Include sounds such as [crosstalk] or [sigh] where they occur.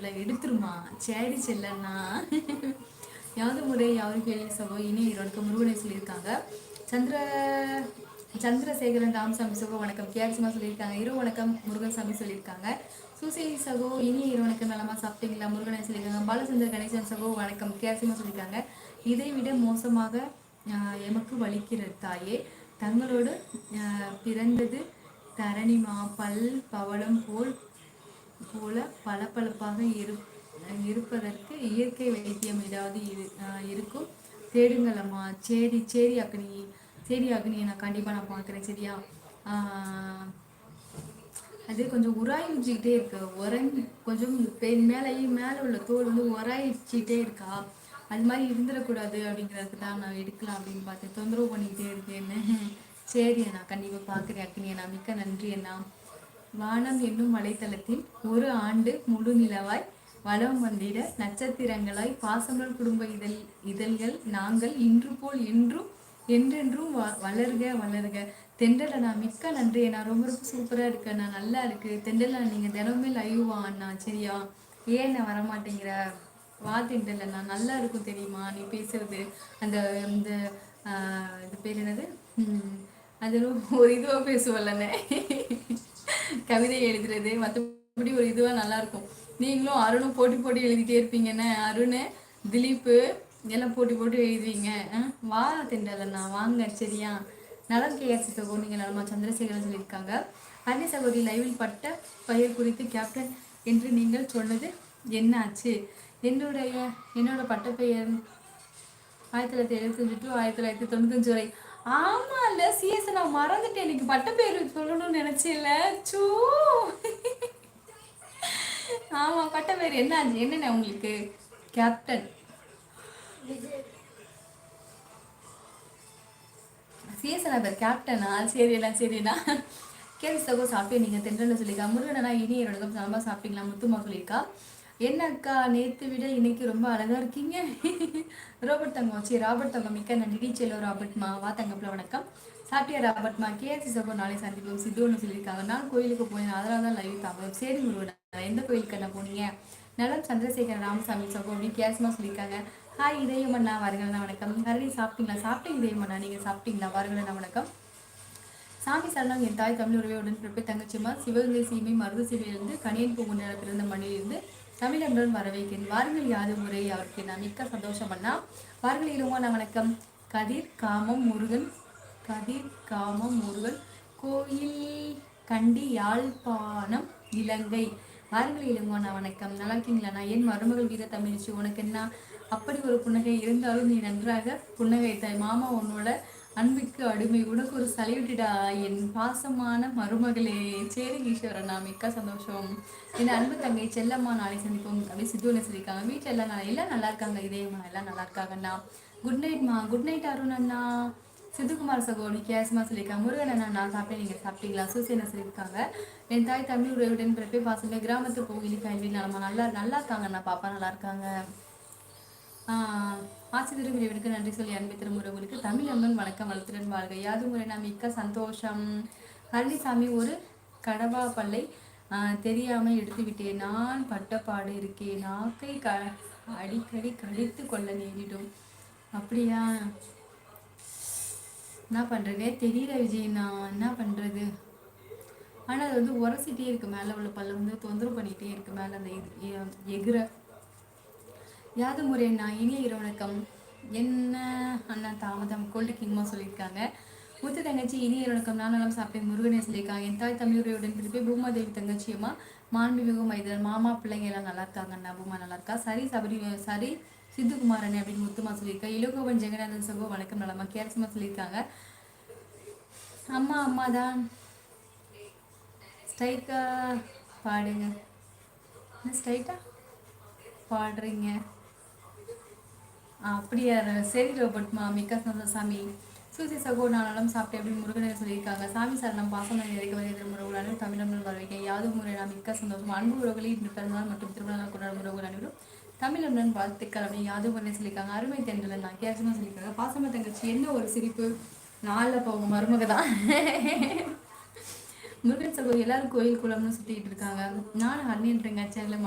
உள்ள எடுத்துருமா? சரி செல்லண்ணா. யாவது முறை யாரும் கேள்வி சகோ இனி இவருக்கு முருகனை சொல்லியிருக்காங்க. சந்திர சந்திரசேகரன் ராமசாமி சகோ வணக்கம். கேரிசமா சொல்லியிருக்காங்க. இரு வணக்கம். முருகன் சாமி சொல்லியிருக்காங்க. சுசி சகோ இனி இரு வணக்கம். நலமா சாப்பிட்டீங்களா? முருகனை சொல்லியிருக்காங்க. பாலச்சந்திர கணேசன் சகோ வணக்கம். கேரிசமா சொல்லியிருக்காங்க. இதை விட மோசமாக எமக்கு வலிக்கிறது தாயே. தங்களோடு பிறந்தது தரணிமா பல் பவளம் போல் போல பளபளப்பாக இரு இருப்பதற்கு இயற்கை வைத்தியம் ஏதாவது இரு இருக்கும். தேடுங்களம்மா சரி சரி அக்னி. சரி அக்னியை நான் கண்டிப்பாக நான் பார்க்குறேன். சரியா? அது கொஞ்சம் உராயிச்சுக்கிட்டே இருக்கு. உறங்கி கொஞ்சம் மேலேயும் மேலே உள்ள தோல் வந்து உராயிச்சிட்டே இருக்கா? அது மாதிரி இருந்துடக்கூடாது அப்படிங்கிறதுக்கு தான் நான் எடுக்கலாம் அப்படின்னு பார்த்தேன். தொந்தரவு பண்ணிக்கிட்டே இருக்கேன்னு. [laughs] சரி அண்ணா கண்டிப்பாக பார்க்குறேன் அக்னி அண்ணா. மிக்க நன்றி அண்ணா. வானம் என்னும் வலைத்தளத்தில் ஒரு ஆண்டு முழு நிலவாய் வளம் வந்திட நட்சத்திரங்களாய் பாசமல் குடும்ப இதழ் இதழ்கள் நாங்கள் இன்று போல் என்றும் என்றென்றும் வளர்க வளர்க. தெண்டலண்ணா மிக்க நன்றி நான் ரொம்ப ரொம்ப சூப்பராக இருக்கேன் நான் நல்லா இருக்கு. தெண்டலா நீங்கள் தினமே லைவ் வா அண்ணா. சரியா? ஏன் நான் வரமாட்டேங்கிற? வா தெண்டலண்ணா நல்லா இருக்கும் தெரியுமா? நீ பேசுறது. அந்த இந்த இது பேர் என்னது? அது ஒரு இதுவாக பேசுவல்லண்ணே. கவிதை எழுதுறது மற்றபடி ஒரு இதுவாக நல்லாயிருக்கும் நீங்களும் அருணும் போட்டி போட்டி எழுதிட்டே இருப்பீங்கன்னு அருண் திலீப்பு எல்லாம் போட்டி போட்டு எழுதுவீங்க. வா திண்டலண்ணா வாங்க சரியா? நலம் கேஆர்சி சகோ நீங்கள் நலமா? சந்திரசேகரன் சொல்லியிருக்காங்க. அன்னி சகோதரி லைவில் பட்ட பயிர் குறித்து கேப்டன் என்று நீங்கள் சொன்னது என்ன ஆச்சு என்னுடைய என்னோட பட்டப்பெயர் ஆயிரத்தி தொள்ளாயிரத்தி எழுபத்தஞ்சு டு ஆயிரத்தி தொள்ளாயிரத்தி தொண்ணூத்தஞ்சு வரை ஆமா இல்ல சிஎஸ் நான் மறந்துட்டேன். எனக்கு பட்ட பேர் சொல்லணும்னு நினைச்சேன்ல. சூ. ஆமா பட்ட பேர் என்ன என்னென்ன உங்களுக்கு? கேப்டன் சிஎஸ்என் பேர் கேப்டனா சரிண்ணா சரிண்ணா கேள்வி சகோ சாப்பிட்டு நீங்கள் தென்றல சொல்லியிருக்கா. முருகனா இனி என்னோட சாம்பார் சாப்பிட்டீங்களா? முத்துமா சொல்லியிருக்கா. என்ன அக்கா நேற்று விட இன்னைக்கு ரொம்ப அழகாக இருக்கீங்க? [laughs] ராபர்ட் தங்கம் சரி ராபர்ட் தங்கம் மிக்க நன்றி. செல்லோ ராபர்ட்மா வா தங்கப்பில் வணக்கம். சாப்பிட்டியா ராபர்ட்மா கேஎஸ்சி சகோ நாளை சந்திப்போம். சித்துன்னு சொல்லியிருக்காங்க. நான் கோயிலுக்கு போனேன். அதனால தான் லைவ் தாங்க சரி முருகன் எந்த கோயிலுக்கு என்ன போனீங்க? நலம் சந்திரசேகர் ராமசாமி சகோ அப்படின்னு கேஸ்மா சொல்லியிருக்காங்க. ஹாய் இதயமண்ணா வருங்கண்ணா வணக்கம். ஹரணி சாப்பிட்டீங்களா? சாப்பிட்டீங்க இதயமண்ணா நீங்கள் சாப்பிட்டீங்களா? வருங்கண்ணா வணக்கம். சாமி சரணம் என் தாய் தமிழ் உறவையுடன் பிறப்பை தங்கச்சிமா சிவகங்கை சீமை மருது சீமையிலிருந்து கணியன் பூங்குன்ற பிறந்த மண்ணிலிருந்து தமிழன்புடன் வரவேற்கிறேன். வாருங்கள் யாது முறை அவருக்கு நான் மிக்க சந்தோஷம் பண்ணா வாருங்கள் இருவோம் நான் வணக்கம். கதிர் காமம் முருகன் கதிர் காமம் முருகன். கோயில் கண்டி யாழ்ப்பாணம் இலங்கை. வாருங்கள் இளங்கோ நான் வணக்கம். நல்லா இருக்கீங்களா நான் என் மருமகள் வீர தமிழ்ச்சி உனக்கு என்ன? அப்படி ஒரு புன்னகை இருந்தாலும் நீ நன்றாக புன்னகைத்தாய். மாமா உன்னோட அன்பிற்கு அடிமை உனக்கு ஒரு சலிவிட்டுடா. என் பாசமான மருமகளே. சரி ஈஸ்வரன் நான் மிக்க சந்தோஷம். என் அன்பு தங்கை செல்லம்மா நாளை சந்திப்போம். அப்படி சித்துவனை சொல்லியிருக்காங்க வீட்டில் எல்லாம் நல்லா எல்லாம் நல்லா இருக்காங்க. இதயம்மா எல்லாம் நல்லா இருக்காங்கண்ணா குட் நைட்மா குட் நைட் அருண் அண்ணா. சித்துக்குமார் சகோடி கேஸ்மா சொல்லியிருக்காங்க. முருகன் அண்ணா நான் சாப்பிட்டேன். நீங்கள் சாப்பிட்டீங்களா? சூசியனை சொல்லியிருக்காங்க என் தாய் தமிழ் உறவுடன் பிறப்பே பாசமே. கிராமத்து கோவிலுக்கு கல்வி நலமா நல்லா நல்லா இருக்காங்கண்ணா பாப்பா நல்லா இருக்காங்க. ஆசிரியர் இறைவனுக்கு நன்றி சொல்லி அன்பை திருமுறவுகளுக்கு தமிழ் அம்மன் வணக்கம் வளர்த்துடன் வாழ்க. யாது முறை நான் மிக்க சந்தோஷம். ஹரணிசாமி ஒரு கடவா பல்லை தெரியாமல் எடுத்து விட்டேன். நான் பட்டப்பாடு இருக்கேன் நாக்கை க அடிக்கடி கடித்து கொள்ள நேரிடும். அப்படியா? என்ன பண்ணுறதே தெரியல விஜய் நான் என்ன பண்ணுறது ஆனால் அது வந்து உரசிட்டே இருக்குது மேலே உள்ள பல்ல வந்து தொந்தரவு பண்ணிகிட்டே இருக்குது மேலே அந்த எகிற யாது முறை நான் இனிய இரவணக்கம் என்ன அண்ணா தாமதம்? கோல்டு கிங்மா சொல்லியிருக்காங்க. முத்து தங்கச்சி இனிய வணக்கம். நான் நலம் சாப்பிட்டேன் முருகனே சொல்லியிருக்காங்க என் தாய் தமிழுரையுடன் திருப்பி பூமாதேவி தங்கச்சியம்மா. மாண்புமிகு மைதர் மாமா பிள்ளைங்க எல்லாம் நல்லா இருக்காங்க அண்ணா. பூமா நல்லா இருக்கா? சரி சபரி சரி சித்துக்குமாரன் அப்படின்னு முத்துமா சொல்லியிருக்கா. இலோகோபன் ஜெகநாதன் சகோ வணக்கம் நலமா? கேரசமா சொல்லியிருக்காங்க. அம்மா அம்மா தான் ஸ்ட்ரைட்டா பாடுங்க. ஸ்ட்ரைட்டா பாடுறீங்க. அப்படியா சரி ரோபர்ட்மா மிக்க சாமி. சூசி சகோ நானும் சாப்பிட்டேன் அப்படின்னு முருகனை சொல்லியிருக்காங்க. சாமி சார் நம்ம பாசம் இறக்க வருகிற முறைகளான தமிழர்கள் வரவேற்க. யாதும் முறை நான் மிக்க சந்தோஷம். அன்பு உறவுகளில் இன்று பிறந்தநாள் மற்றும் திருமணம் கொண்டாடும் முருகன் அனைவரும் தமிழனுடன் வாழ்த்துக்கள் அப்படின்னு யாதும் முறை சொல்லியிருக்காங்க. அருமை தென்றல் நான் கேசமாக சொல்லியிருக்காங்க. பாசம தங்கச்சி என்ன ஒரு சிரிப்பு? நாளில் போங்க மருமக தான். முருகன் சகோ எல்லாரும் கோயில் குளம்னு சுற்றிக்கிட்டு இருக்காங்க. நானும் அண்ணின்றேங்க சேனல்